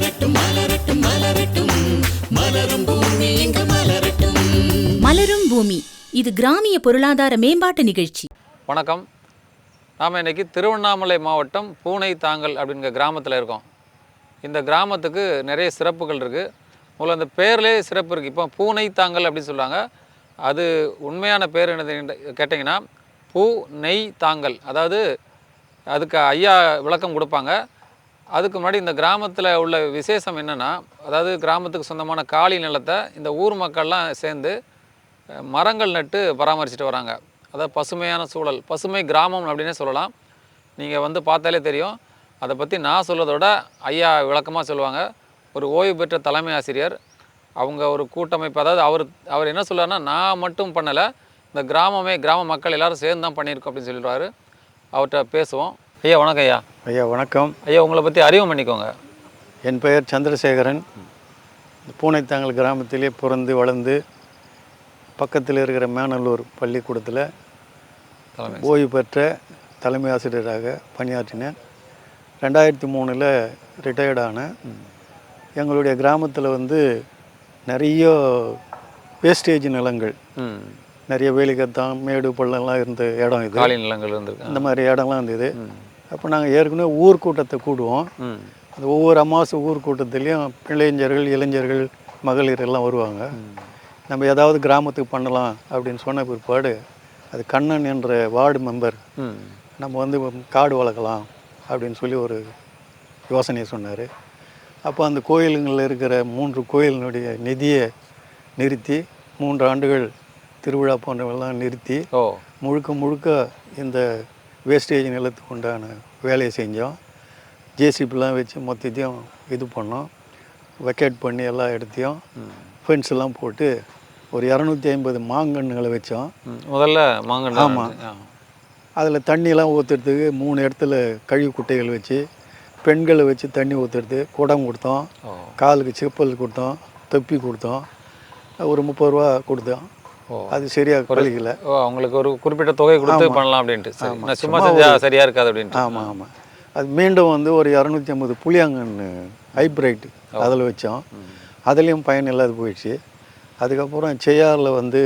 மலரட்டும் மலரட்டும் மலரட்டும். மலரும் பூமி இங்கு மலரட்டும். மலரும் பூமி. இது கிராமிய பொருளாதார மேம்பாட்டு நிகழ்ச்சி. வணக்கம். நாம் இன்னைக்கு திருவண்ணாமலை மாவட்டம் பூனை தாங்கல் அப்படிங்கிற கிராமத்தில் இருக்கோம். இந்த கிராமத்துக்கு நிறைய சிறப்புகள் இருக்குது முதல்ல அந்த பேர்லேயே சிறப்பு இருக்குது இப்போ பூனை தாங்கல் அப்படின்னு சொல்லுவாங்க அது உண்மையான பேர் என்னது கேட்டிங்கன்னா பூ நெய் தாங்கல். அதாவது அதுக்கு ஐயா விளக்கம் கொடுப்பாங்க. அதுக்கு முன்னாடி இந்த கிராமத்தில் உள்ள விசேஷம் என்னென்னா அதாவது கிராமத்துக்கு சொந்தமான காளி நிலத்தை இந்த ஊர் மக்கள்லாம் சேர்ந்து மரங்கள் நட்டு பராமரிச்சுட்டு வராங்க. அதாவது பசுமையான சூழல் பசுமை கிராமம் அப்படின்னே சொல்லலாம். நீங்கள் வந்து பார்த்தாலே தெரியும். அதை பற்றி நான் சொல்வதோட ஐயா விளக்கமாக சொல்லுவாங்க. ஒரு ஓய்வு பெற்ற தலைமை ஆசிரியர் அவங்க ஒரு கூட்டமைப்பு அதாவது அவர் அவர் என்ன சொல்லுவார்னா நான் மட்டும் பண்ணலை இந்த கிராமமே கிராம மக்கள் எல்லாரும் சேர்ந்து தான் பண்ணியிருக்கோம் அப்படின்னு சொல்லிடுவார். அவர்கிட்ட பேசுவோம். ஐயா வணக்கம் ஐயா. ஐயா வணக்கம். ஐயா உங்களை பற்றி அறிமுகம் பண்ணிக்கோங்க. என் பெயர் சந்திரசேகரன். பூனைத்தாங்கல் கிராமத்திலே பிறந்து வளர்ந்து பக்கத்தில் இருக்கிற மேனலூர் பள்ளிக்கூடத்தில் ஓய்வு பெற்ற தலைமை ஆசிரியராக பணியாற்றினேன். ரெண்டாயிரத்தி மூணில் ரிட்டையர்ட் ஆனேன் எங்களுடைய கிராமத்தில் வந்து நிறைய வேஸ்டேஜ் நிலங்கள். நிறைய வேலிக்கத்தான் மேடு பள்ளம்லாம் இருந்த இடம் இது. காலி நிலங்கள் இருந்திருக்கு. இந்த மாதிரி இடம்லாம் இருந்தது. அப்போ நாங்கள் ஏற்கனவே ஊர் கூட்டத்தை கூடுவோம் அந்த ஒவ்வொரு அமாவாசை ஊர் கூட்டத்துலேயும் இளைஞர்கள் இளைஞர்கள் மகளிர் எல்லாம் வருவாங்க. நம்ம ஏதாவது கிராமத்துக்கு பண்ணலாம் அப்படின்னு சொன்ன பிற்பாடு அது கண்ணன் என்ற வார்டு மெம்பர் நம்ம வந்து காடு வளர்க்கலாம் அப்படின்னு சொல்லி ஒரு யோசனையை சொன்னார். அப்போ அந்த கோயிலுங்களில் இருக்கிற மூன்று கோயிலினுடைய நிதியை நிறுத்தி மூன்று ஆண்டுகள் திருவிழா போன்றவெல்லாம் நிறுத்தி முழுக்க முழுக்க இந்த வேஸ்டேஜ் நிலத்துக்கு உண்டான வேலையை செஞ்சோம். ஜேசிபிலாம் வச்சு மொத்தத்தையும் இது பண்ணோம். வெக்கேட் பண்ணி எல்லா இடத்தையும் ஃபென்ஸ் எல்லாம் போட்டு ஒரு இரநூத்தி ஐம்பது மாங்கன்றுகளை வச்சோம். முதல்ல மாங்கண்டா ஆமா. அதில் தண்ணியெல்லாம் ஊற்றுறதுக்கு மூணு இடத்துல கழிவு குட்டைகள் வச்சு பெண்களை வச்சு தண்ணி ஊற்றுறது குடம் கொடுத்தோம். காலுக்கு செப்பல் கொடுத்தோம் தொப்பி கொடுத்தோம். ஒரு முப்பது ரூபா கொடுத்தோம். அது சரியாக கழிக்கல ஓ அவங்களுக்கு ஒரு குறிப்பிட்ட தொகை கொடுத்து. பண்ணலாம் அப்படின்ட்டு. நான் சும்மா சும்மா செஞ்சா சரியா இருக்காது அப்படின்ட்டு. ஆமாம் ஆமாம் அது மீண்டும் வந்து ஒரு இரநூத்தி ஐம்பது புளியாங்கன்று ஹைப்ரைட் அதில் வச்சோம். அதுலேயும் பயன் இல்லாத போயிடுச்சு. அதுக்கப்புறம் செய்யாறில் வந்து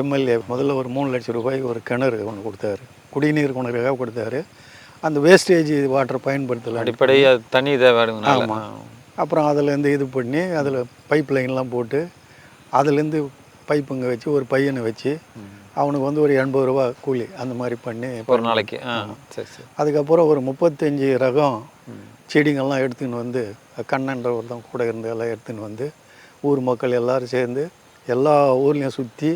எம்எல்ஏ முதல்ல ஒரு மூணு லட்சம் ரூபாய்க்கு ஒரு கிணறு ஒன்று கொடுத்தாரு. குடிநீர் கிணறுக்காக கொடுத்தாரு. அந்த வேஸ்டேஜ் வாட்டர் பயன்படுத்தலாம் அடிப்படை அது தண்ணி தேவைனால ஆமாம் அப்புறம் அதுலேருந்து இது பண்ணி அதில் பைப் லைன்லாம் போட்டு அதுலேருந்து பைப்புங்க வச்சு ஒரு பையனை வச்சு அவனுக்கு வந்து ஒரு எண்பது ரூபா கூலி அந்த மாதிரி பண்ணி ஒரு நாளைக்கு. ஆ சரி சரி. அதுக்கப்புறம் ஒரு முப்பத்தஞ்சு ரகம் செடிங்கள்லாம் எடுத்துன்னு வந்து கண்ணன்ற ஒருத்தன் கூட இருந்து எல்லாம் எடுத்துன்னு வந்து ஊர் மக்கள் எல்லாரும் சேர்ந்து எல்லா ஊர்லேயும் சுற்றி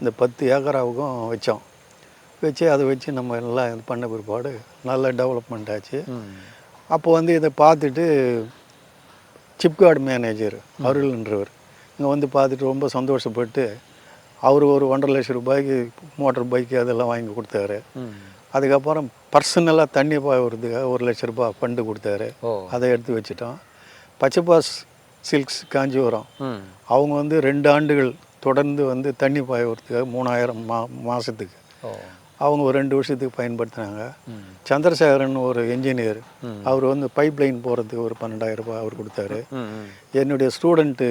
இந்த பத்து ஏக்கராவுக்கும் வச்சோம். வச்சு அதை வச்சு நம்ம எல்லாம் இது பண்ண பிற்பாடு நல்ல டெவலப்மெண்ட் ஆச்சு. அப்போ வந்து இதை பார்த்துட்டு சிப்கார்டு மேனேஜர் அருள்ன்றவர். இங்கே வந்து பார்த்துட்டு ரொம்ப சந்தோஷப்பட்டு அவர் ஒரு ஒன்றரை லட்சம் ரூபாய்க்கு மோட்டர் பைக்கு அதெல்லாம் வாங்கி கொடுத்தாரு. அதுக்கப்புறம் பர்சனலாக தண்ணி பாய்றதுக்காக ஒரு லட்ச ரூபாய் ஃபண்டு கொடுத்தாரு. அதை எடுத்து வச்சுட்டோம். பச்சைப்பாஸ் சில்க்ஸ் காஞ்சிபுரம். அவங்க வந்து ரெண்டு ஆண்டுகள் தொடர்ந்து வந்து தண்ணி பாய்வதுக்காக மூணாயிரம் மா மாதத்துக்கு அவங்க ஒரு ரெண்டு வருஷத்துக்கு பயன்படுத்தினாங்க. சந்திரசேகரன் ஒரு என்ஜினியர். அவர் வந்து பைப் லைன் போகிறதுக்கு ஒரு பன்னெண்டாயிரம் ரூபாய் அவர் கொடுத்தாரு. என்னுடைய ஸ்டூடெண்ட்டு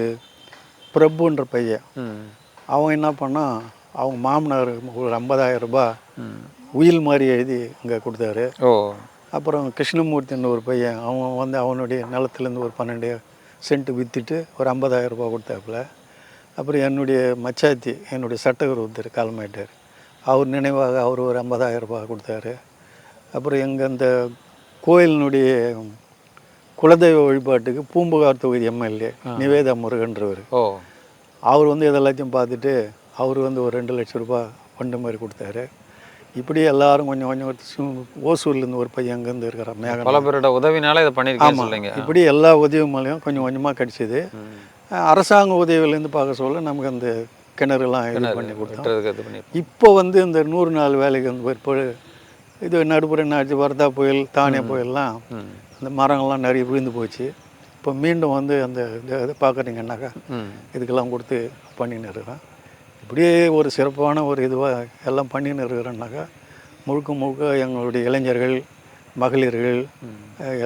பிரபுன்ற பையன். அவன் என்ன பண்ணான் அவங்க மாமனார் ஒரு ஐம்பதாயிரம் ரூபாய் உயில் மாதிரி எழுதி இங்கே கொடுத்தாரு. அப்புறம் கிருஷ்ணமூர்த்தின்னு ஒரு பையன் அவன் வந்து அவனுடைய நிலத்துலேருந்து ஒரு பன்னெண்டு சென்ட் விற்றுட்டு ஒரு ஐம்பதாயிரம் ரூபாய் கொடுத்தாப்புல. அப்புறம் என்னுடைய மச்சாத்தி என்னுடைய சட்டகர் ஒருத்தர் காலமாயிட்டார். அவர் நினைவாக அவர் ஒரு ஐம்பதாயிரம் ரூபாய் கொடுத்தாரு. அப்புறம் எங்கள் அந்த கோயிலினுடைய குலதெய்வ வழிபாட்டுக்கு பூம்புகார் தொகுதி எம்எல்ஏ நிவேதா முருகன்றவர். ஓ. அவர் வந்து இதெல்லாத்தையும் பார்த்துட்டு அவர் வந்து ஒரு ரெண்டு லட்சம் ரூபாய் ஃபண்டு மாதிரி கொடுத்தாரு. இப்படி எல்லாரும் கொஞ்சம் கொஞ்சம் ஓசூர்லேருந்து ஒரு பையன் அங்கேருந்து இருக்கிறான் மேகம் பல பேரோட உதவினால இதை சொல்லுங்க இப்படி எல்லா உதவி மூலியம் கொஞ்சம் கொஞ்சமாக கிடச்சிது. அரசாங்க உதவியிலேருந்து பார்க்க சொல்ல நமக்கு அந்த கிணறுலாம் இது பண்ணி கொடுத்தோம். இப்போ வந்து இந்த நூறு நாள் வேலைக்கு வந்து பிற்பாடு இது நடுப்புற என்னாச்சு வரதா புயல் தானே புயல்லாம் அந்த மரங்கள்லாம் நிறைய விழுந்து போச்சு. இப்போ மீண்டும் வந்து அந்த இதை பார்க்குறீங்கன்னாக்கா இதுக்கெல்லாம் கொடுத்து பண்ணின்னு இருக்கிறேன். இப்படியே ஒரு சிறப்பான ஒரு இதுவாக எல்லாம் பண்ணின்னு இருக்கிறேன்னாக்கா முழுக்க முழுக்க எங்களுடைய இளைஞர்கள் மகளிர்கள்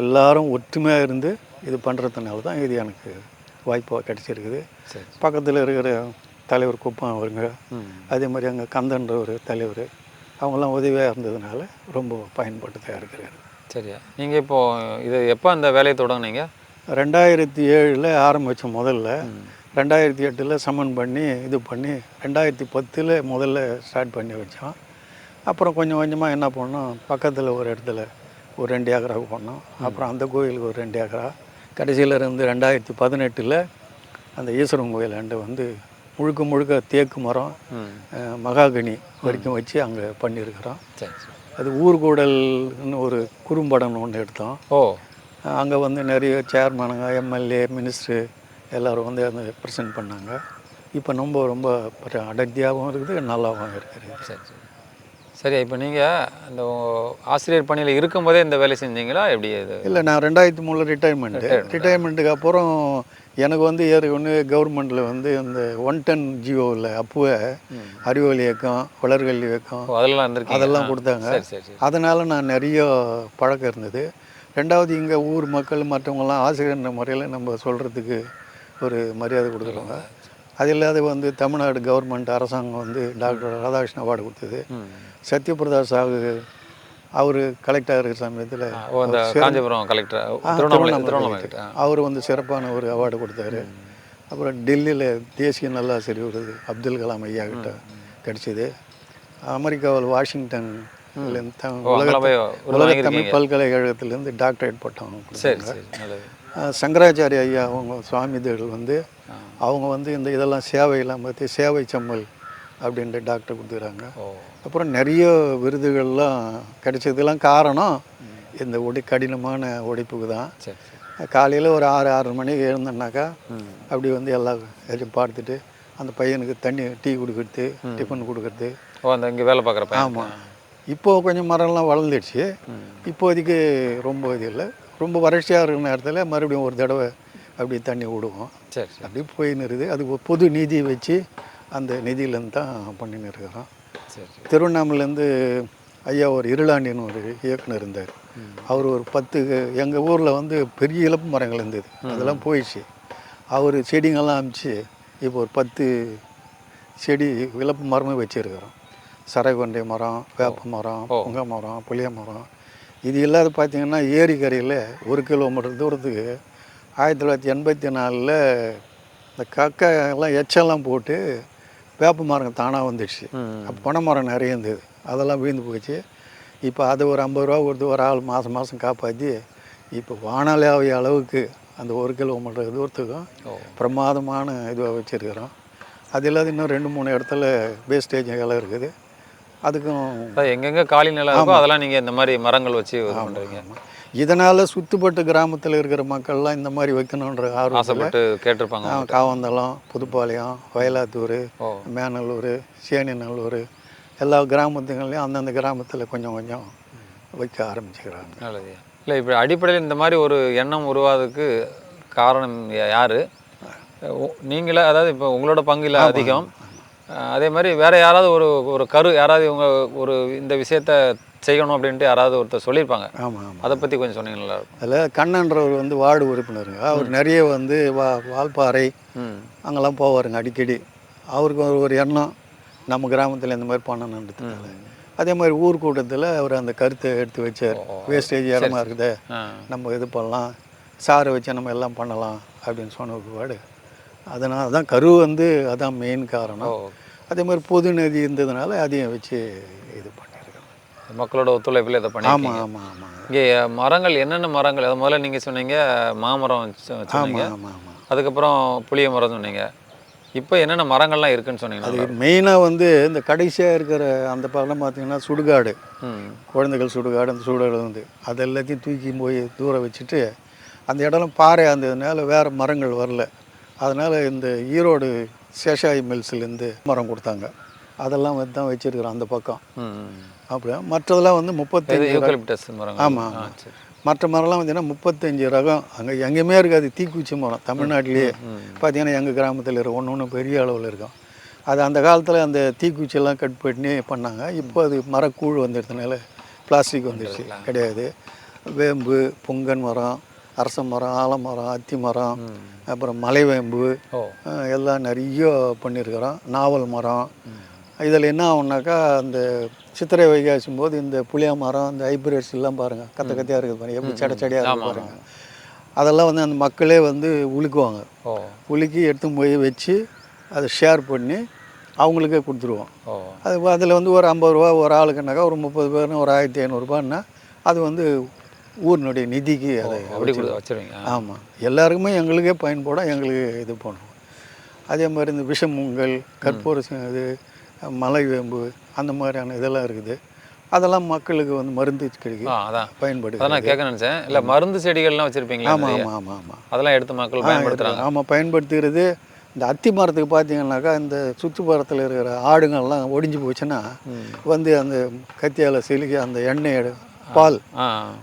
எல்லாரும் ஒற்றுமையாக இருந்து இது பண்ணுறதுனால தான் இது எனக்கு வாய்ப்பாக கிடச்சிருக்குது. சரி. பக்கத்தில் இருக்கிற தலைவர் குப்பம் அவருங்க அதே மாதிரி அங்கே கந்தன்ற ஒரு தலைவர் அவங்களாம் உதவியாக இருந்ததுனால ரொம்ப பயன்பட்டுதான் இருக்கிறாரு. சரியா. நீங்கள் இப்போது இது எப்போ அந்த வேலையை தொடங்குனீங்க? ரெண்டாயிரத்தி ஏழில் ஆரம்பித்த முதல்ல ரெண்டாயிரத்தி எட்டில் சமன் பண்ணி இது பண்ணி ரெண்டாயிரத்தி பத்தில் முதல்ல ஸ்டார்ட் பண்ணி வச்சோம். அப்புறம் கொஞ்சம் கொஞ்சமாக என்ன பண்ணோம் பக்கத்தில் ஒரு இடத்துல ஒரு ரெண்டு ஏக்கரா பண்ணோம். அப்புறம் அந்த கோயிலுக்கு ஒரு ரெண்டு ஏக்கரா. கடைசியில் இருந்து ரெண்டாயிரத்தி பதினெட்டில் அந்த ஈஸ்வரன் கோயிலாண்டு வந்து முழுக்க முழுக்க தேக்கு மரம் மகாகனி வரைக்கும் வச்சு அங்கே பண்ணியிருக்கிறோம். சரி சரி. அது ஊர்கூடல்னு ஒரு குறும்படம் ஒன்று எடுத்தோம். ஓ. அங்கே வந்து நிறைய சேர்மனுங்க எம்எல்ஏ மினிஸ்டரு எல்லோரும் வந்து அந்த ப்ரெசென்ட் பண்ணாங்க. இப்போ ரொம்ப ரொம்ப அடர்த்தியாகவும் இருக்குது நல்லாவும் இருக்குது. சரி சரி. சரி இப்போ நீங்கள் அந்த ஆசிரியர் பணியில் இருக்கும்போதே இந்த வேலை செஞ்சீங்களா? எப்படி இது? இல்லை நான் ரெண்டாயிரத்தி மூணில் ரிட்டையர்மெண்ட்டு ரிட்டையர்மெண்ட்டுக்கு அப்புறம் எனக்கு வந்து ஏற்கனவே கவர்மெண்ட்டில் வந்து இந்த ஒன் டன் ஜியோவில் அப்போவே அறிவொளி இயக்கம் வளர்கல்வி இயக்கம் அதெல்லாம் அதெல்லாம் கொடுத்தாங்க. அதனால் நான் நிறைய பழக்கம் இருந்தது. ரெண்டாவது இங்கே ஊர் மக்கள் மற்றவங்கலாம் ஆசிரியர்ன்ற முறையில் நம்ம சொல்கிறதுக்கு ஒரு மரியாதை கொடுக்குறோங்க அது இல்லாத வந்து தமிழ்நாடு கவர்மெண்ட் அரசாங்கம் வந்து டாக்டர் ராதாகிருஷ்ணன் அவார்டு கொடுத்தது. சத்யபிரதா சாகு அவர் கலெக்டர் இருக்கிற சமயத்தில் அந்த காஞ்சிபுரம் கலெக்டர் திருவண்ணாமலை திருவண்ணாமலை கிட்ட. ஆ. அவர் வந்து சிறப்பான ஒரு அவார்டு கொடுத்தாரு. அப்புறம் டெல்லியில் தேசிய நல்லாசிரியர் விருது அப்துல் கலாம் ஐயா கிட்ட கிடைச்சிது. அமெரிக்காவில் வாஷிங்டன் உலக தமிழ் பல்கலைக்கழகத்திலேருந்து டாக்டரேட் பட்டம் சங்கராச்சாரிய ஐயா அவங்க சுவாமி தேவர்கள் வந்து அவங்க வந்து இந்த இதெல்லாம் சேவையெல்லாம் பற்றி சேவை செம்மல் அப்படின்ற டாக்டர் கொடுத்துக்கிறாங்க. அப்புறம் நிறைய விருதுகள்லாம் கிடைச்சதுக்கெல்லாம் காரணம் இந்த உடை கடினமான உழைப்புக்கு தான். சரி காலையில் ஒரு ஆறு ஆறு மணிக்கு எழுந்தேன்னாக்கா அப்படி வந்து எல்லாம் எல்லாம் பார்த்துட்டு அந்த பையனுக்கு தண்ணி டீ கொடுக்கறது டிஃபன் கொடுக்கறது. ஓ அந்த இங்கே வேலை பார்க்குற ஆமாம் இப்போ கொஞ்சம் மரம்லாம் வளர்ந்துடுச்சு. இப்போதைக்கு ரொம்ப இது இல்லை. ரொம்ப வறட்சியாக இருக்கிற நேரத்தில் மறுபடியும் ஒரு தடவை அப்படி தண்ணி விடுவோம். சரி அப்படி போயின்னு இருக்குது அது பொது நிதி வச்சு அந்த நிதியிலேருந்து தான் பண்ணின்னு இருக்கிறோம். திருவண்ணாமலேருந்து ஐயா ஒரு இருளாண்டின்னு ஒரு இயக்குனர் இருந்தார். அவர் ஒரு பத்து எங்கள் ஊரில் வந்து பெரிய இழப்பு மரங்கள் இருந்தது. அதெல்லாம் போயிடுச்சு. அவர் செடிங்கெல்லாம் அமிச்சு இப்போ ஒரு பத்து செடி இழப்பு மரமே வச்சுருக்கிறோம். சரைகொண்டை மரம் வேப்ப மரம் புங்க மரம் புளிய மரம். இது இல்லாத பார்த்தீங்கன்னா ஏரிக்கரையில் ஒரு கிலோமீட்டர் தூரத்துக்கு ஆயிரத்தி தொள்ளாயிரத்தி எண்பத்தி நாலில் இந்த கக்கை எல்லாம் எச்செல்லாம் போட்டு வேப்ப மரம் தானாக வந்துடுச்சு. அப்போ பனை மரம் நிறைய இருந்தது. அதெல்லாம் வீழ்ந்து போச்சு. இப்போ அது ஒரு ஐம்பது ரூபா கொடுத்து ஒரு ஆள் மாதம் மாதம் காப்பாற்றி இப்போ வானாலாவிய அளவுக்கு அந்த ஒரு கிலோமீட்டர் தூரத்துக்கும் பிரமாதமான இதுவாக வச்சுருக்கிறோம். அது இல்லாத இன்னும் ரெண்டு மூணு இடத்துல வேஸ்டேஜ் எல்லாம் இருக்குது. அதுக்கும் எங்கெங்க காலி நிலம் அதெல்லாம் நீங்கள் இந்த மாதிரி மரங்கள் வச்சு பண்ணுறீங்க இதனால் சுற்றுப்பட்டு கிராமத்தில் இருக்கிற மக்கள்லாம் இந்த மாதிரி வைக்கணுன்ற ஆசைப்பட்டு கேட்டிருப்பாங்க காவந்தளம் புதுப்பாளையம் வயலாத்தூர் மேனல்லூர் சேனிநல்லூர் எல்லா கிராமத்துங்கள்லையும் அந்தந்த கிராமத்தில் கொஞ்சம் கொஞ்சம் வைக்க ஆரம்பிச்சுக்கிறாங்க. நல்லது. இல்லை இப்படி அடிப்படையில் இந்த மாதிரி ஒரு எண்ணம் உருவாதுக்கு காரணம் யாரு? நீங்களே? அதாவது இப்போ உங்களோட பங்கில் அதிகம். அதே மாதிரி வேற யாராவது ஒரு ஒரு கரு யாராவது இவங்க ஒரு இந்த விஷயத்த செய்யணும் அப்படின்ட்டு யாராவது ஒருத்தர் சொல்லியிருப்பாங்க. ஆமாம் ஆமாம் அதை பற்றி கொஞ்சம் சொன்னீங்க நல்லா இருக்கும். அதில் கண்ணன்றவர் வந்து வார்டு உறுப்பினருங்க. அவர் நிறைய வந்து வா வால்பாறை அங்கெல்லாம் போவாருங்க அடிக்கடி. அவருக்கு ஒரு ஒரு எண்ணம் நம்ம கிராமத்தில் இந்த மாதிரி பண்ணணுன்றதுனால அதே மாதிரி ஊர் கூட்டத்தில் அவர் அந்த கருத்தை எடுத்து வச்சார். வேஸ்டேஜ் இடமா இருக்குதே. நம்ம இது பண்ணலாம். சாரை வச்சு நம்ம எல்லாம் பண்ணலாம் அப்படின்னு சொன்ன ஒருபாடு. அதனால் தான் கரு வந்து அதான் மெயின் காரணம். அதே மாதிரி பொது நதி இருந்ததுனால அதையும் வச்சு இது பண்ணியிருக்கோம் மக்களோட ஒத்துழைப்பில் இதை பண்ணி ஆமாம் ஆமாம் ஆமாங்க இங்கே மரங்கள் என்னென்ன மரங்கள்? அது முதல்ல நீங்கள் சொன்னீங்க மாமரம் சொன்னீங்க. ஆமாம் ஆமாம் ஆமாம் அதுக்கப்புறம் புளிய மரம் சொன்னீங்க. இப்போ என்னென்ன மரங்கள்லாம் இருக்குன்னு சொன்னீங்க அது மெயினாக வந்து இந்த கடைசியாக இருக்கிற அந்த பக்கம் பார்த்தீங்கன்னா சுடுகாடு. குழந்தைகள் சுடுகாடு அந்த சுடுகாடு வந்து அது எல்லாத்தையும் தூக்கி போய் தூரம் வச்சுட்டு அந்த இடம்லாம் பாறை இருந்ததுனால வேறு மரங்கள் வரல. அதனால் இந்த ஈரோடு சேஷாயி மில்ஸ்லேருந்து மரம் கொடுத்தாங்க. அதெல்லாம் வந்து தான் வச்சுருக்குறோம் அந்த பக்கம். அப்படியே? மற்றதெல்லாம் வந்து முப்பத்தஞ்சு. யூக்கலிப்டஸ் மரங்கள் ஆமா, ஆ, ஆமா. சரி. மற்ற மரம்லாம் பார்த்தீங்கன்னா முப்பத்தஞ்சு ரகம். அங்கே எங்கேயுமே இருக்காது. தீக்குச்சி மரம். தமிழ்நாட்டிலேயே பார்த்தீங்கன்னா எங்கள் கிராமத்தில் இருக்கும் ஒன்று ஒன்று பெரிய அளவில் இருக்கும். அது அந்த காலத்தில் அந்த தீக்குச்சியெல்லாம் கட் பண்ணி பண்ணாங்க. இப்போ அது மரக்கூழ் வந்துடுறதுனால பிளாஸ்டிக் வந்துடுச்சு. கிடையாது. வேம்பு புங்கன் மரம் அரச மரம் ஆலமரம் அத்தி மரம் அப்புறம் மலைவேம்பு எல்லாம் நிறைய பண்ணியிருக்கிறோம். நாவல் மரம் இதில் என்ன ஆகுனாக்கா அந்த சித்திரை வைகாசும் போது இந்த புளிய மரம் இந்த ஹைப்ரிட்ஸ் எல்லாம் பாருங்கள் கத்த கத்தியாக இருக்குது பாருங்க. எப்படி சட சடையாக இருக்குது பாருங்க. அதெல்லாம் வந்து அந்த மக்களே வந்து உழுக்குவாங்க ஓ. உலுக்கி எடுத்து போய் வச்சு அதை ஷேர் பண்ணி அவங்களுக்கே கொடுத்துருவோம். அது அதில் வந்து ஒரு ஐம்பது ரூபா ஒரு ஆளுக்குனாக்கா ஒரு முப்பது பேர்னு ஒரு ஆயிரத்தி ஐநூறுரூபான்னா அது வந்து ஊரினுடைய நிதிக்கு அதை அப்படி வச்சிருவீங்க. ஆமாம் எல்லாருக்குமே எங்களுக்கே பயன்படும் எங்களுக்கு இது பண்ணுவோம். அதே மாதிரி இந்த விஷமுங்கல் கற்பூர சி- இது மலைவேம்பு அந்த மாதிரியான இதெல்லாம் இருக்குது. அதெல்லாம் மக்களுக்கு வந்து மருந்து கிடைக்கும் அதான். பயன்படுது அதான் நான் கேட்க நினச்சேன். இல்லை மருந்து செடிகள்லாம் வச்சுருப்பீங்களா ஆமாம் ஆமாம் ஆமாம் ஆமாம் அதெல்லாம் எடுத்து மக்கள் பயன்படுத்துகிறாங்க ஆமாம் பயன்படுத்துகிறது. இந்த அத்தி மரத்துக்கு பார்த்தீங்கன்னாக்கா இந்த சுற்றுப்புறத்தில் இருக்கிற ஆடுங்கள்லாம் ஒடிஞ்சு போச்சுன்னா வந்து அந்த கத்தியால் சிலுக்கி அந்த எண்ணெய் பால்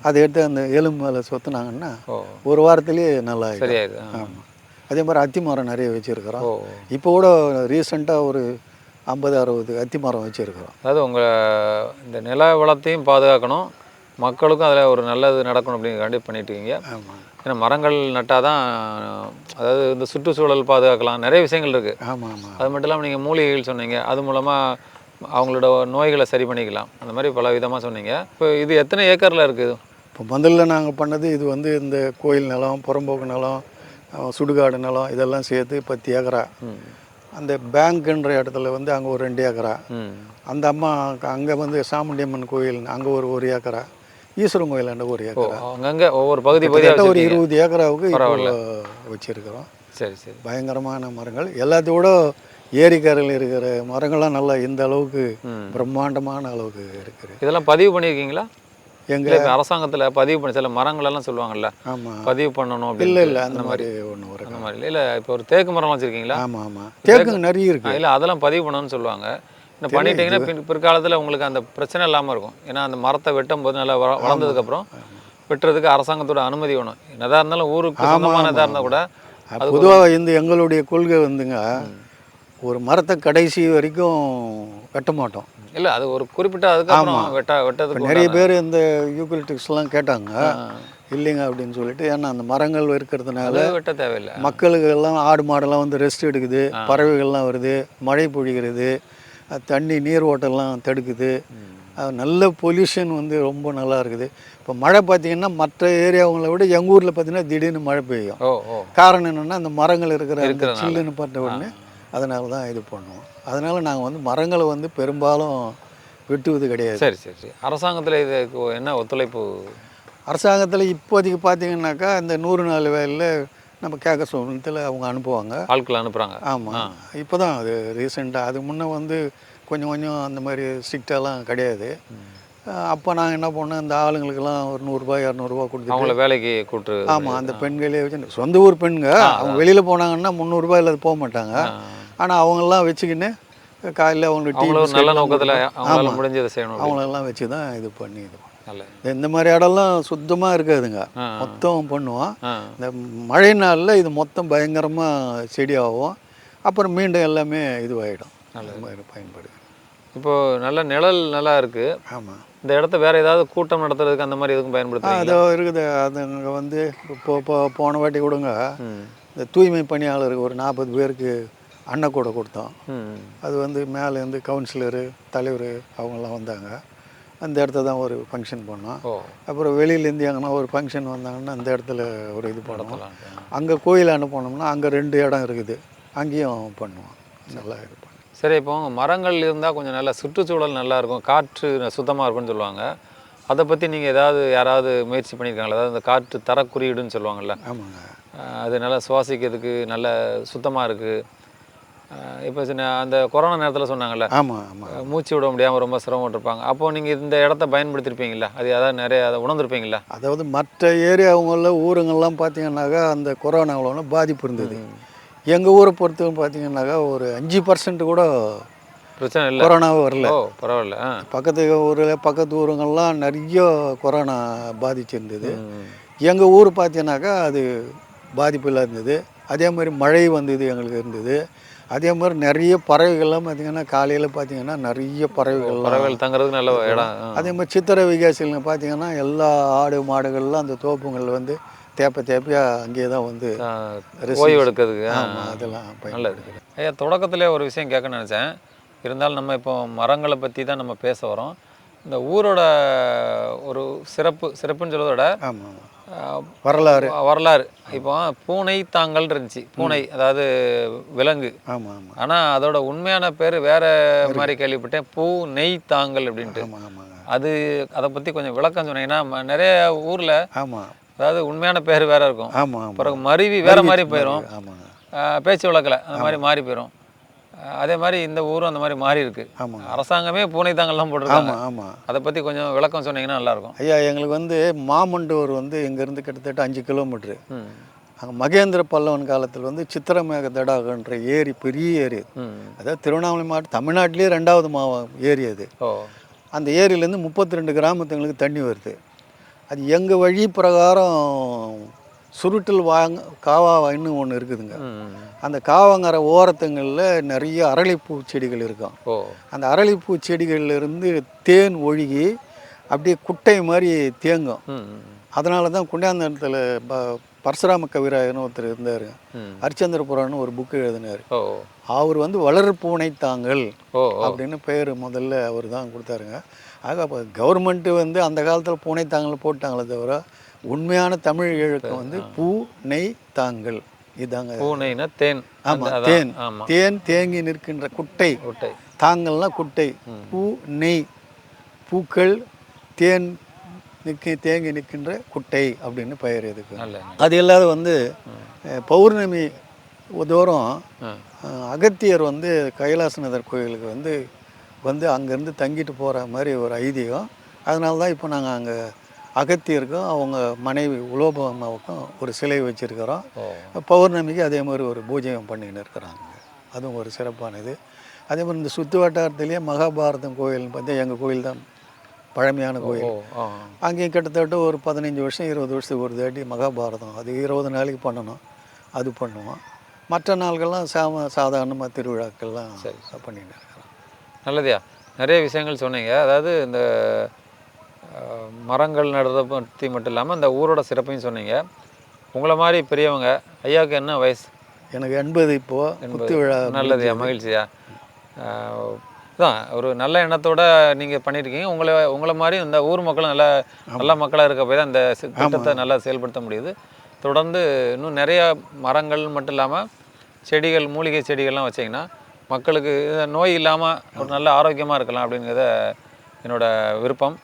அதை எடுத்து அந்த எலும்பு மேலே சொத்துனாங்கன்னா ஒரு வாரத்திலேயே நல்லா. ஆமாம் அதே மாதிரி அத்தி மரம் நிறைய வச்சுருக்கிறோம். இப்போ கூட ரீசெண்டாக ஒரு ஐம்பது அறுபது அத்தி மரம் வச்சுருக்கிறோம். அதாவது உங்கள் இந்த நில வளத்தையும் பாதுகாக்கணும். மக்களுக்கும் அதில் ஒரு நல்லது நடக்கணும் அப்படிங்கிறக்காண்டி பண்ணிட்டு இருக்கீங்க ஆமாம் ஏன்னா மரங்கள் நட்டால் தான் அதாவது இந்த சுற்றுச்சூழல் பாதுகாக்கலாம். நிறைய விஷயங்கள் இருக்குது ஆமாம் ஆமாம் அது மட்டும் இல்லாமல் நீங்கள் மூலிகைகள் சொன்னீங்க. அது மூலமாக அவங்களோட நோய்களை சரி பண்ணிக்கலாம். அந்த மாதிரி பல விதமாக சொன்னீங்க. இப்போ இது எத்தனை ஏக்கரில் இருக்குது இப்போ முதல்ல நாங்கள் பண்ணது இது வந்து இந்த கோயில் நிலம் புறம்போக்கு நிலம் சுடுகாடு நிலம் இதெல்லாம் சேர்த்து பத்து ஏக்கரா. அந்த பேங்க்ன்ற இடத்துல வந்து அங்கே ஒரு ரெண்டு ஏக்கரா. அந்த அம்மா அங்கே வந்து சாமுண்டியம்மன் கோயில் அங்கே ஒரு ஒரு ஏக்கரா. ஈஸ்வரன் கோயிலாண்ட ஒரு ஓ ஏக்கரா. அங்கங்கே ஒவ்வொரு பகுதி பகுதியாக ஒரு இருபது ஏக்கராவுக்கு. வச்சுருக்கிறோம். சரி சரி. பயங்கரமான மரங்கள். எல்லாத்தையும் விட ஏரிக்கரையில் இருக்கிற மரங்கள்லாம் நல்லா இந்த அளவுக்கு. பிரம்மாண்டமான அளவுக்கு இருக்குது. இதெல்லாம் பதிவு பண்ணியிருக்கீங்களா? எங்க இல்லை அரசாங்கத்தில் பதிவு பண்ணி சில மரங்களெல்லாம் சொல்லுவாங்கல்ல. பதிவு பண்ணணும் இல்லை அப்படின்னு இல்லை அந்த மாதிரி ஒன்று வரும். அந்த மாதிரி. இல்லை இப்போ ஒரு தேக்கு மரம்லாம் வச்சுருக்கீங்களா? ஆமாம் ஆமாம் தேக்குங்க நிறைய இருக்கு. இல்லை அதெல்லாம் பதிவு பண்ணணும்னு சொல்லுவாங்க. இந்த பண்ணிட்டீங்கன்னா பின் பிற்காலத்தில் உங்களுக்கு அந்த பிரச்சனை இல்லாமல் இருக்கும். ஏன்னா அந்த மரத்தை வெட்டும் போது நல்லா வள- வளர்ந்ததுக்கப்புறம் வெட்டுறதுக்கு அரசாங்கத்தோட அனுமதி வேணும். என்னதான் இருந்தாலும் ஊருக்கு சொந்தமானதாக இருந்தால் கூட பொதுவாக இந்த எங்களுடைய கொள்கை வந்துங்க ஒரு மரத்தை கடைசி வரைக்கும் வெட்ட மாட்டோம். இல்லை அது ஒரு குறிப்பிட்ட அதுக்கப்புறம் வெட்ட வெட்டதுக்கு நிறைய பேர் இந்த யூக்கலிட்டிக்ஸ்லாம் கேட்டாங்க. இல்லைங்க அப்படின்னு சொல்லிட்டு ஏன்னா அந்த மரங்கள் இருக்கிறதுனால வெட்ட தேவையில்லை. மக்களுக்கு எல்லாம் ஆடு மாடெல்லாம் வந்து ரெஸ்ட் எடுக்குது பறவைகள்லாம் வருது மழை பொழிகிறது தண்ணி நீர் ஓட்டம்லாம் தடுக்குது. நல்ல பொல்யூஷன் வந்து ரொம்ப நல்லா இருக்குது. இப்போ மழை பார்த்தீங்கன்னா மற்ற ஏரியாவுங்களை விட எங்கள் ஊரில் பார்த்தீங்கன்னா திடீர்னு மழை பெய்யும். காரணம் என்னென்னா அந்த மரங்கள் இருக்கிற. சில்லுன்னு பட்ட உடனே அதனால தான் இது பண்ணுவோம். அதனால நாங்கள் வந்து மரங்களை வந்து பெரும்பாலும் வெட்டுவது கிடையாது. சரி சரி சரி. அரசாங்கத்தில் இதுக்கு என்ன ஒத்துழைப்பு? அரசாங்கத்தில் இப்போதைக்கு பார்த்தீங்கன்னாக்கா இந்த நூறு நாள் வேலையில் நம்ம கேட்க சொன்னத்தில் அவங்க அனுப்புவாங்க. ஆட்கள் அனுப்புகிறாங்க ஆமாம் இப்போ தான் அது ரீசெண்டாக அதுக்கு முன்னே வந்து கொஞ்சம் கொஞ்சம் அந்த மாதிரி ஸ்ட்ரிக்டாலாம் கிடையாது. அப்போ நாங்கள் என்ன பண்ணோம் இந்த ஆளுங்களுக்கெல்லாம் ஒரு நூறுரூபா இரநூறுபா கொடுத்துட்டு அவங்கள வேலைக்கு கூட்டு ஆமாம் அந்த பெண்களே வச்சு சொந்த ஊர் பெண்ங்க அவங்க வெளியில் போனாங்கன்னா முந்நூறுரூபா இல்லாத போக மாட்டாங்க. ஆனால் அவங்கெல்லாம் வச்சுக்கின்னு காலையில் அவங்களுக்கு டீ நல்ல நோக்கத்தில் அவங்களால. முடிஞ்சதை செய்யணும். அவங்களெல்லாம் வச்சு தான் இது பண்ணி இது. நல்ல இந்த- மாதிரி இடம்லாம் சுத்தமாக இருக்காதுங்க. மொத்தம் பண்ணுவோம். இந்த மழை நாளில் இது மொத்தம் பயங்கரமாக செடியாகும். அப்புறம் மீண்டும் எல்லாமே இதுவாகிடும் மாதிரி பயன்படுது. இப்போ நல்ல நிழல் நல்லா இருக்கு. ஆமாம் இந்த இடத்த வேற ஏதாவது கூட்டம் நடத்துறதுக்கு அந்த மாதிரி எதுக்கும் பயன்படுத்துறீங்க அதோ இருக்குது. அது அங்கே வந்து இப்போ போன வாட்டி கொடுங்க. இந்த தூய்மை பணியாளருக்கு ஒரு நாற்பது பேருக்கு அன்னக்கூடை கொடுத்தோம். ம். அது வந்து மேலேருந்து கவுன்சிலரு தலைவர் அவங்கெல்லாம் வந்தாங்க. அந்த இடத்த தான் ஒரு ஃபங்க்ஷன் பண்ணோம் அப்புறம் வெளியிலேருந்து எங்கன்னா ஒரு ஃபங்க்ஷன் வந்தாங்கன்னா அந்த இடத்துல ஒரு இது பண்ணுவோம். அங்கே கோயிலாண்ட போனோம்னா அங்கே ரெண்டு இடம் இருக்குது. அங்கேயும் பண்ணுவோம். நல்லா இது பண்ணுவோம் சரி இப்போ மரங்கள் இருந்தால் கொஞ்சம் நல்லா சுற்றுச்சூழல் நல்லா இருக்கும். காற்று சுத்தமாக இருக்கும்னு சொல்லுவாங்க. அதை பற்றி நீங்கள் ஏதாவது யாராவது முயற்சி பண்ணியிருக்காங்களா அதாவது இந்த காற்று தரக்குறியீடுன்னு சொல்லுவாங்கல்ல. ஆமாங்க. அது நல்லா சுவாசிக்கிறதுக்கு நல்ல சுத்தமாக இருக்குது இப்போ சின்ன அந்த கொரோனா நேரத்தில் சொன்னாங்கல்ல? ஆமாம் ஆமாம் மூச்சு விட முடியாமல் ரொம்ப சிரமப்பட்டிருப்பாங்க அப்போ நீங்கள் இந்த இடத்த பயன்படுத்தியிருப்பீங்களா அது அதாவது நிறைய அதை உணர்ந்திருப்பீங்களா அதாவது மற்ற ஏரியாவுங்களில் ஊருங்கள்லாம் பார்த்தீங்கன்னாக்கா அந்த கொரோனாவில் பாதிப்பு இருந்தது. எங்கள் ஊரை பொறுத்தவரை பார்த்தீங்கன்னாக்கா ஒரு அஞ்சு பர்சன்ட் கூட பிரச்சனை இல்லை. கொரோனாவே வரல. பரவாயில்ல. பக்கத்து ஊரில் பக்கத்து ஊருங்கள்லாம் நிறைய கொரோனா பாதிச்சிருந்தது. எங்கள் ஊர் பார்த்தீங்கன்னாக்கா அது பாதிப்பு இல்லாத இருந்தது அதே மாதிரி மழை வந்தது எங்களுக்கு இருந்தது. அதே மாதிரி நிறைய பறவைகள்லாம் பார்த்தீங்கன்னா காலையில் பார்த்தீங்கன்னா நிறைய பறவைகள்லாம் பறவைகள் தங்குறதுக்கு நல்ல இடம். அதே மாதிரி சித்திரை வைகாசியில் பார்த்தீங்கன்னா எல்லா ஆடு மாடுகள்லாம் அந்த தோப்புங்களில் வந்து தேப்ப தேப்பையாக அங்கேயே தான் வந்து. ஓய்வு எடுக்கிறதுக்கு அதெல்லாம் நல்லது. பயன்படுது ஐயா தொடக்கத்திலே ஒரு விஷயம் கேட்க நினச்சேன். இருந்தாலும் நம்ம இப்போ மரங்களை பற்றி தான் நம்ம பேச வரோம். இந்த ஊரோட ஒரு சிறப்பு சிறப்புன்னு சொல்றதை விட ஆமாம் வரலாறு. வரலாறு. இப்போ பூனை தாங்கல் இருந்துச்சு. பூனை அதாவது விலங்கு. ஆமாம் ஆமாம் ஆனால் அதோட உண்மையான பேர் வேற மாதிரி கேள்விப்பட்டேன். பூ நெய் தாங்கல் அப்படின்ட்டு. அது அதை பற்றி கொஞ்சம் விளக்கம் சொன்னீங்கன்னா நிறைய ஊரில் ஆமாம் அதாவது உண்மையான பேர் வேற இருக்கும். ஆமாம் பிறகு மருவி வேற மாதிரி போயிடும் பேச்சு வழக்கில் அந்த மாதிரி மாறி போயிடும் அதே மாதிரி இந்த ஊரும் அந்த மாதிரி மாறி இருக்கு. ஆமாங்க. அரசாங்கமே பூனை தாங்கல்லாம் போட்டிருக்காங்க. ஆமாம் ஆமாம் அதை பற்றி கொஞ்சம் விளக்கம் சொன்னீங்கன்னா நல்லாயிருக்கும். ஐயா எங்களுக்கு வந்து மாமண்டூர் வந்து இங்கேருந்து கிட்டத்தட்ட அஞ்சு கிலோமீட்ரு அங்கே மகேந்திர பல்லவன் காலத்தில் வந்து சித்திரமேக தடாகன்ற ஏரி பெரிய ஏரி. அதாவது திருவண்ணாமலை மாவட்டம் தமிழ்நாட்டிலே ரெண்டாவது மாவ ஏரி அது. அந்த ஏரியிலேருந்து முப்பத்தி ரெண்டு கிராமத்துங்களுக்கு தண்ணி வருது. அது எங்கள் வழி பிரகாரம் சுருட்டில் வாங்க காவா இன்னும் ஒன்று இருக்குதுங்க. அந்த காவாங்கரை ஓரத்துங்களில் நிறைய அரளிப்பூ செடிகள் இருக்கும். அந்த அரளிப்பூ செடிகள்ல இருந்து தேன் ஒழுகி அப்படியே குட்டை மாதிரி தேங்கும். அதனால தான் குண்டியாந்தத்தில் ப பரசுராம கவிராயர்னு ஒருத்தர் இருந்தார். ம் ஹரிச்சந்திர புராணம்னு ஒரு புக்கு எழுதினார். அவர் வந்து வளர் பூனை தாங்கள் அப்படின்னு பேர் முதல்ல அவர் தான் கொடுத்தாருங்க. ஆக அப்போ கவர்மெண்ட்டு வந்து அந்த காலத்தில் பூனை தாங்கல் போட்டாங்களே தவிர உண்மையான தமிழ் எழுக்கம் வந்து பூ நெய் தாங்கள் இதாங்க. பூனைனா தேன். ஆமாம் தேன். தேன் தேங்கி நிற்கின்ற குட்டை. ஒட்டை தாங்கல்னா குட்டை. பூ நெய். பூக்கள் தேன் நிற்க தேங்கி நிற்கின்ற குட்டை அப்படின்னு பெயர் இதுக்கு அது இல்லாத வந்து பௌர்ணமி தோறும் அகத்தியர் வந்து கைலாசநாதர் கோயிலுக்கு வந்து வந்து அங்கேருந்து தங்கிட்டு போகிற மாதிரி ஒரு ஐதீகம். அதனால தான் இப்போ நாங்கள் அங்கே அகத்தியருக்கும் அவங்க மனைவி உலோபமாவுக்கும் ஒரு சிலை வச்சுருக்கிறோம். பௌர்ணமிக்கு அதே மாதிரி ஒரு பூஜையும் பண்ணின்னு இருக்கிறாங்க. அதுவும் ஒரு சிறப்பானது. அதே மாதிரி இந்த சுற்று வட்டாரத்திலேயே மகாபாரதம் கோயில்னு பார்த்தா எங்கள் கோயில் தான். பழமையான கோயில். அங்கேயும் கிட்டத்தட்ட ஒரு பதினஞ்சு வருஷம் இருபது வருஷத்துக்கு ஒரு தாட்டி மகாபாரதம். அது இருபது நாளைக்கு பண்ணணும். அது பண்ணுவோம். மற்ற நாள்கள்லாம் சாம சாதாரணமாக திருவிழாக்கள்லாம் பண்ணிட்டு இருக்கிறோம். நல்லதுயா? நிறைய விஷயங்கள் சொன்னீங்க. அதாவது இந்த மரங்கள் நடுறதை பற்றி மட்டும் இல்லாமல் இந்த ஊரோட சிறப்பையும் சொன்னீங்க. உங்களை மாதிரி பெரியவங்க ஐயாவுக்கு என்ன வயசு? எனக்கு எண்பது இப்போது குத்து விழா நல்லதுயா மகிழ்ச்சியா? தான் ஒரு நல்ல எண்ணத்தோட நீங்கள் பண்ணியிருக்கீங்க உங்களை உங்களை மாதிரி இந்த ஊர் மக்களும் நல்ல நல்ல மக்களாக இருக்க போய் தான் இந்த திட்டத்தை நல்லா செயல்படுத்த முடியுது. தொடர்ந்து இன்னும் நிறைய மரங்கள் மட்டும் இல்லாமல் செடிகள் மூலிகை செடிகள்லாம் வச்சிங்கன்னா மக்களுக்கு நோய் இல்லாமல் ஒரு நல்ல ஆரோக்கியமாக இருக்கலாம் அப்படிங்கிறத என்னோட விருப்பம்.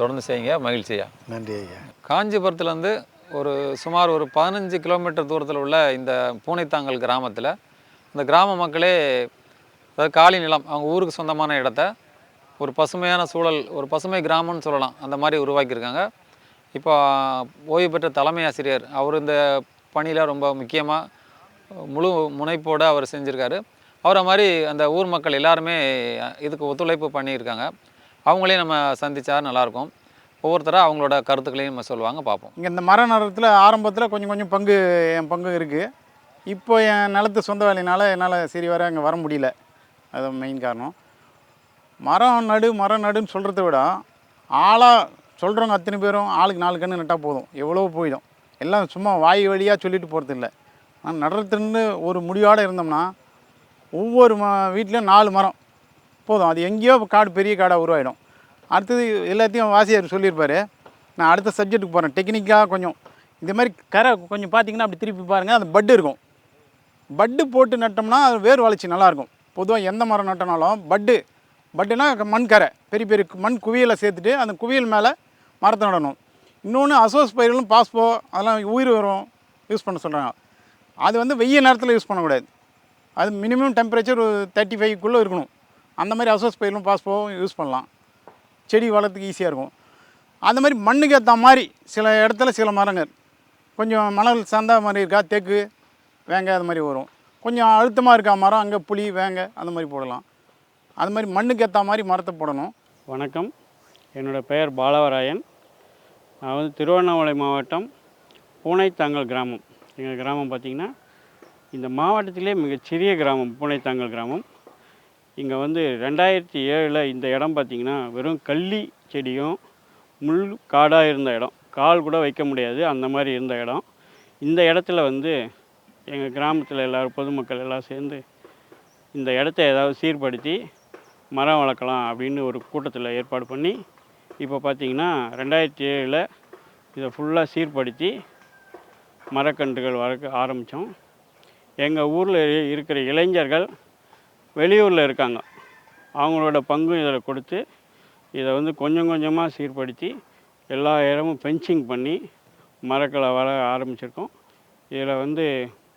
தொடர்ந்து செய்யுங்க. மகிழ்ச்சியா? நன்றி ஐயா. காஞ்சிபுரத்துலேருந்து ஒரு சுமார் ஒரு பதினஞ்சு கிலோமீட்டர் தூரத்தில் உள்ள இந்த பூனைத்தாங்கல் கிராமத்தில் இந்த கிராம மக்களே அதாவது காலி நிலம் அவங்க ஊருக்கு சொந்தமான இடத்த ஒரு பசுமையான சூழல் ஒரு பசுமை கிராமம்னு சொல்லலாம். அந்த மாதிரி உருவாக்கியிருக்காங்க. இப்போ ஓய்வு பெற்ற தலைமை ஆசிரியர் அவர் இந்த பணியில் ரொம்ப முக்கியமாக முழு முனைப்போடு அவர் செஞ்சுருக்காரு. அவரை மாதிரி அந்த ஊர் மக்கள் எல்லாருமே இதுக்கு ஒத்துழைப்பு பண்ணியிருக்காங்க. அவங்களையும் நம்ம சந்திச்சா நல்லாயிருக்கும். ஒவ்வொருத்தராக அவங்களோட கருத்துக்களையும் நம்ம சொல்லுவாங்க பார்ப்போம். இங்கே இந்த மர நேரத்தில் ஆரம்பத்தில் கொஞ்சம் கொஞ்சம் பங்கு என் பங்கு இருக்குது இப்போ என் நிலத்து சொந்த வேலையினால் என்னால் சரி வர அங்கே வர முடியல. அது மெயின் காரணம். மரம் நடு மரம் நடுன்னு சொல்கிறத விட ஆளாக சொல்கிறவங்க அத்தனை பேரும் ஆளுக்கு நாலு கன்று நட்டால் போதும். எவ்வளோ போயிடும். எல்லாம் சும்மா வாய் வழியாக சொல்லிட்டு போகிறது இல்லை நான் நடுறதுன்னு ஒரு முடிவோடு இருந்தோம்னா ஒவ்வொரு ம வீட்லேயும் நாலு மரம். போதும். அது எங்கேயோ காடு பெரிய காடாக உருவாயிடும். அடுத்தது எல்லாத்தையும் வாசியார் சொல்லியிருப்பார். நான் அடுத்த சப்ஜெக்ட்டுக்கு போகிறேன் டெக்னிக்காக கொஞ்சம் இந்த மாதிரி கரை கொஞ்சம் பார்த்தீங்கன்னா அப்படி திருப்பி பாருங்கள் அந்த பட்டு இருக்கும். பட்டு போட்டு நட்டோம்னா அது வேர் வளர்ச்சி நல்லாயிருக்கும். பொதுவாக எந்த மரம் நட்டனாலும் பட்டு பட்டுனா மண் கரை பெரிய பெரிய மண் குவியலை சேர்த்துட்டு அந்த குவியல் மேலே மரத்தை நடணும். இன்னொன்று அசோஸ் பயிர்களும் பாஸ்போ அதெல்லாம் உயிர் வரும் யூஸ் பண்ண சொல்கிறாங்க அது வந்து வெயில் நேரத்தில் யூஸ் பண்ணக்கூடாது. அது மினிமம் டெம்பரேச்சர் ஒரு தேர்ட்டி ஃபைவ்க்குள்ளே இருக்கணும். அந்த மாதிரி அசோஸ் பயிலும் பாஸ்போவும் யூஸ் பண்ணலாம். செடி வளர்த்துக்கு ஈஸியாக இருக்கும். அந்த மாதிரி மண்ணுக்கு ஏற்ற மாதிரி சில இடத்துல சில மரங்கள். கொஞ்சம் மணல் சார்ந்த மாதிரி இருக்கா தேக்கு வேங்க அது மாதிரி வரும். கொஞ்சம் அழுத்தமாக இருக்கா மரம் அங்கே புளி வேங்க அந்த மாதிரி போடலாம். அது மாதிரி மண்ணுக்கு ஏற்ற மாதிரி மரத்தை போடணும். வணக்கம். என்னோடய பெயர் பாலவராயன். நான் வந்து திருவண்ணாமலை மாவட்டம் பூனைத்தாங்கல் கிராமம். எங்கள் கிராமம் பார்த்திங்கன்னா இந்த மாவட்டத்திலே மிகச்சிறிய கிராமம் பூனைத்தாங்கல் கிராமம். இங்கே வந்து ரெண்டாயிரத்தி ஏழில் இந்த இடம் பார்த்திங்கன்னா வெறும் கள்ளி செடியும் முள் காடாக இருந்த இடம். கால் கூட வைக்க முடியாது அந்த மாதிரி இருந்த இடம். இந்த இடத்துல வந்து எங்கள் கிராமத்தில் எல்லோரும் பொதுமக்கள் எல்லாம் சேர்ந்து இந்த இடத்த ஏதாவது சீர்படுத்தி மரம் வளர்க்கலாம் அப்படின்னு ஒரு கூட்டத்தில் ஏற்பாடு பண்ணி இப்போ பார்த்தீங்கன்னா ரெண்டாயிரத்தி ஏழில் இதை ஃபுல்லாக சீர்படுத்தி மரக்கன்றுகள் வளர்க்க ஆரம்பித்தோம் எங்கள் ஊரில் இருக்கிற இளைஞர்கள் வெளியூரில் இருக்காங்க. அவங்களோட பங்கும் இதில் கொடுத்து இதை வந்து கொஞ்சம் கொஞ்சமாக சீர்படுத்தி எல்லா இடமும் ஃபென்சிங் பண்ணி மரங்களை வர ஆரம்பிச்சிருக்கோம். இதில் வந்து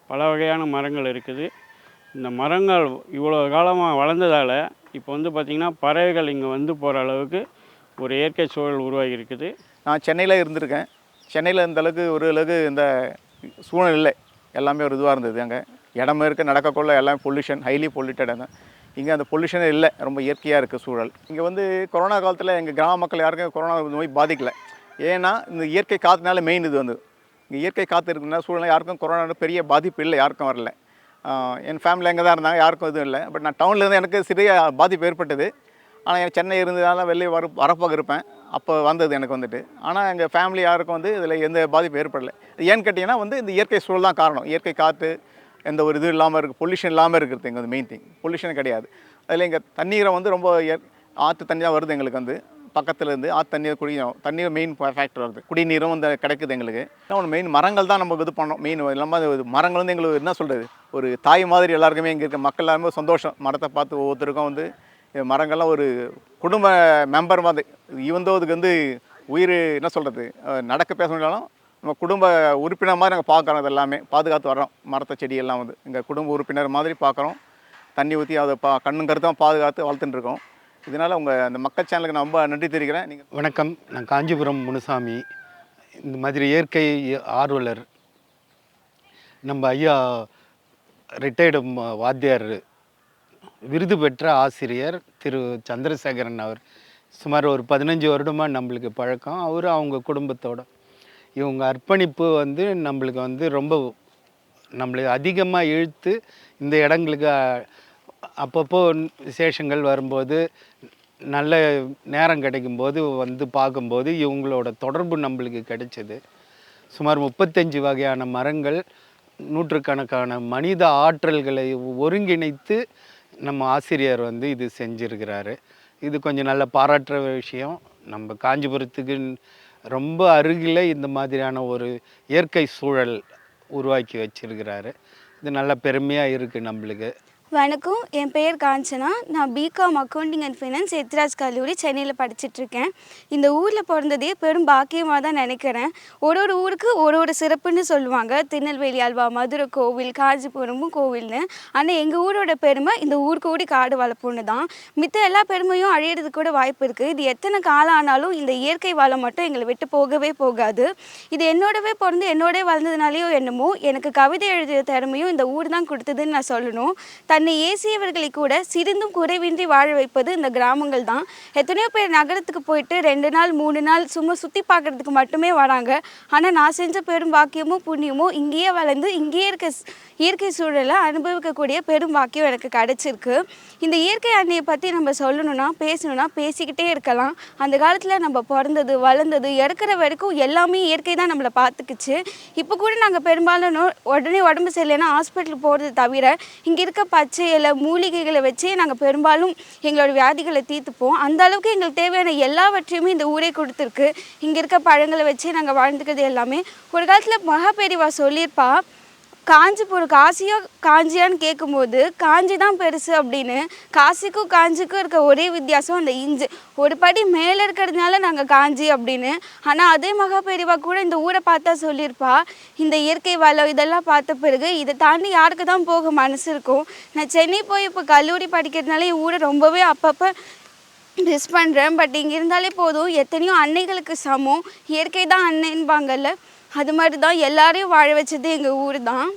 பல வகையான மரங்கள் இருக்குது. இந்த மரங்கள் இவ்வளோ காலமாக வளர்ந்ததால் இப்போ வந்து பார்த்திங்கன்னா பறவைகள் இங்கே வந்து போகிற அளவுக்கு ஒரு இயற்கை சூழல் உருவாகி இருக்குது நான் சென்னையில் இருந்திருக்கேன். சென்னையில் இந்த அளவுக்கு ஒரு அளவுக்கு இந்த சூழ்நிலை இல்லை. எல்லாமே ஒரு இதுவாக இருந்தது அங்கே. இடம் இருக்க நடக்கக்குள்ள எல்லாம் பொல்யூஷன் ஹைலி பொல்யூட்டட் இங்கே அந்த பொல்யூஷனே இல்லை ரொம்ப இயற்கையாக இருக்குது சூழல். இங்கே வந்து கொரோனா காலத்தில் எங்கள் கிராம மக்கள் யாருக்கும் கொரோனா நோய் பாதிக்கலை. ஏன்னா இந்த இயற்கை காற்றுனால மெயின் இது வந்து. இங்கே இயற்கை காற்று இருக்குன்னா சூழ்நிலை யாருக்கும் கொரோனா பெரிய பாதிப்பு இல்லை யாருக்கும் வரல. என் ஃபேமிலி அங்கே தான் இருந்தாங்க யாருக்கும் எதுவும் இல்லை. பட் நான் டவுனில் இருந்து எனக்கு சிறிய பாதிப்பு ஏற்பட்டது. ஆனால் எனக்கு சென்னை இருந்ததால வெளியே வர வரப்பாக இருப்பேன். அப்போ வந்தது எனக்கு வந்துட்டு. ஆனால் எங்கள் ஃபேமிலி யாருக்கும் வந்து இதில் எந்த பாதிப்பும் ஏற்படலை. ஏன்னு கேட்டிங்கன்னா வந்து இந்த இயற்கை சூழல் தான் காரணம். இயற்கை காற்று எந்த ஒரு இது இல்லாமல் இருக்குது பொல்யூஷன் இல்லாமல் இருக்கிறது எங்கள் மெயின் திங் பொல்யூஷன் கிடையாது. அதில் எங்கள் தண்ணீரை வந்து ரொம்ப ஆற்று தண்ணி தான் வருது எங்களுக்கு வந்து. பக்கத்தில் இருந்து ஆற்று தண்ணீர் குடியும் தண்ணீர் மெயின் ஃபேக்டர் வருது. குடிநீரும் வந்து கிடைக்குது எங்களுக்கு. ஒன்று மெயின் மரங்கள் தான் நம்ம இது பண்ணோம். மெயின் இல்லாமல் மரங்கள் வந்து எங்களுக்கு என்ன சொல்கிறது ஒரு தாய் மாதிரி எல்லாருக்குமே இங்கே இருக்க மக்கள் எல்லாருமே சந்தோஷம். மரத்தை பார்த்து ஒவ்வொருத்தருக்கும் வந்து மரங்கள்லாம் ஒரு குடும்ப மெம்பர் மாதிரி. இவந்தோ அதுக்கு வந்து உயிர் என்ன சொல்கிறது நடக்க பேச முடியாலும் நம்ம குடும்ப உறுப்பினர் மாதிரி நாங்கள் பார்க்குறோம் அது எல்லாமே. பாதுகாத்து வரோம் மரத்தை செடியெல்லாம் வந்து. எங்கள் குடும்ப உறுப்பினர் மாதிரி பார்க்குறோம். தண்ணி ஊற்றி அதை பா கண்ணும் பாதுகாத்து வளர்த்துட்டுருக்கோம். இதனால் உங்கள் அந்த மக்கள் சேனலுக்கு நான் ரொம்ப நன்றி தெரிவிக்கிறேன். நீங்கள் வணக்கம். நான் காஞ்சிபுரம் முனுசாமி. இந்த மாதிரி இயற்கை ஆர்வலர். நம்ம ஐயா ரிட்டையர்டு வாத்தியார் விருது பெற்ற ஆசிரியர் திரு. சந்திரசேகரன் அவர். சுமார் ஒரு பதினஞ்சு வருடமாக நம்மளுக்கு பழக்கம். அவர் அவங்க குடும்பத்தோட இவங்க அர்ப்பணிப்பு வந்து நம்மளுக்கு வந்து ரொம்ப நம்மளுக்கு அதிகமாக இழுத்து இந்த இடங்களுக்கு அப்பப்போ விசேஷங்கள் வரும்போது நல்ல நேரம் கிடைக்கும்போது வந்து பார்க்கும்போது இவங்களோட தொடர்பு நம்மளுக்கு கிடைச்சது. சுமார் முப்பத்தஞ்சு வகையான மரங்கள் நூற்றுக்கணக்கான மனித ஆற்றல்களை ஒருங்கிணைத்து நம்ம ஆசிரியர் வந்து இது செஞ்சிருக்கிறாரு. இது கொஞ்சம் நல்ல பாராட்டுற விஷயம். நம்ம காஞ்சிபுரத்துக்கு ரொம்ப அருகில் இந்த மாதிரியான ஒரு இயற்கை சூழல் உருவாக்கி வச்சிருக்கிறாரு. இது நல்ல பெருமையாக இருக்குது நம்மளுக்கு. வணக்கம். என் பேர் காஞ்சனா. நான் B Com accounting and finance Ethiraj கல்லூரி சென்னையில் படிச்சிட்ருக்கேன் இந்த ஊரில் பிறந்ததே பெரும் பாக்கியமாக தான் நினைக்கிறேன். ஒரு ஒரு ஊருக்கு ஒரு ஒரு சிறப்புன்னு சொல்லுவாங்க. திருநெல்வேலி அல்வா மதுரை கோவில் காஞ்சிபுரமும் கோவில்னு. ஆனால் எங்கள் ஊரோட பெருமை இந்த ஊருக்கு கூடி காடு வளர்ப்புன்னு தான். மித்த எல்லா பெருமையும் அழியிறது கூட வாய்ப்பு இருக்குது இது எத்தனை காலம் ஆனாலும் இந்த இயற்கை வளம் மட்டும் எங்களை விட்டு போகவே போகாது. இது என்னோடவே பிறந்து என்னோடய வளர்ந்ததுனாலேயோ என்னமோ எனக்கு கவிதை எழுதிய திறமையும் இந்த ஊர் தான் கொடுத்ததுன்னு நான் சொல்லணும். தன்னை ஏசியவர்களை கூட சிறிதும் குறைவின்றி வாழ வைப்பது இந்த கிராமங்கள் தான். எத்தனையோ பேர் நகரத்துக்கு போயிட்டு ரெண்டு நாள் மூணு நாள் சும்மா சுற்றி பார்க்குறதுக்கு மட்டுமே வராங்க. ஆனால் நான் செஞ்ச பெரும் பாக்கியமும் புண்ணியமும் இங்கேயே வளர்ந்து இங்கேயே இருக்க இயற்கை சூழலை அனுபவிக்கக்கூடிய பெரும் வாக்கியம் எனக்கு கிடச்சிருக்கு. இந்த இயற்கை அன்னையை பற்றி நம்ம சொல்லணும்னா பேசணும்னா பேசிக்கிட்டே இருக்கலாம். அந்த காலத்தில் நம்ம பிறந்தது வளர்ந்தது இறக்குற வரைக்கும் எல்லாமே இயற்கை தான் நம்மளை பார்த்துக்குச்சு. இப்போ கூட நாங்கள் பெரும்பாலும் நோ- உடனே உடம்பு சரியில்லைன்னா ஹாஸ்பிட்டல் போகிறது தவிர இங்கே இருக்க பச்சை இலை மூலிகைகளை வச்சே நாங்கள் பெரும்பாலும் எங்களோட வியாதிகளை தீர்த்துப்போம். அந்த அளவுக்கு எங்களுக்கு தேவையான எல்லாவற்றையுமே இந்த ஊரே கொடுத்துருக்கு. இங்கே இருக்க பழங்களை வச்சே நாங்கள் வாழ்ந்துக்கிறது எல்லாமே. ஒரு காலத்தில் மகாபெரிவா சொல்லியிருப்பா காஞ்சிபுரம் காசியோ காஞ்சியான்னு கேட்கும்போது காஞ்சி தான் பெருசு அப்படின்னு காசிக்கும் காஞ்சிக்கும் இருக்க ஒரே வித்தியாசம் அந்த இஞ்சு. ஒரு படி மேலே இருக்கிறதுனால நாங்கள் காஞ்சி அப்படின்னு. ஆனால் அதே மகாபெரிவா கூட இந்த ஊரை பார்த்தா சொல்லியிருப்பா இந்த இயற்கை வளம் இதெல்லாம் பார்த்த பிறகு இதை தாண்டி யாருக்கு தான் போக மனசு இருக்கும்? நான் சென்னை போய் இப்போ கல்லூரி படிக்கிறதுனால என் ஊரை ரொம்பவே அப்பப்போ மிஸ் பண்ணுறேன் பட் இங்கே இருந்தாலே போதும். எத்தனையோ அன்னைகளுக்கு சமம். இயற்கை தான் அன்னைன்பாங்கல்ல. அது மாதிரி தான் எல்லாரையும் வாழ வச்சது எங்கள் ஊர் தான்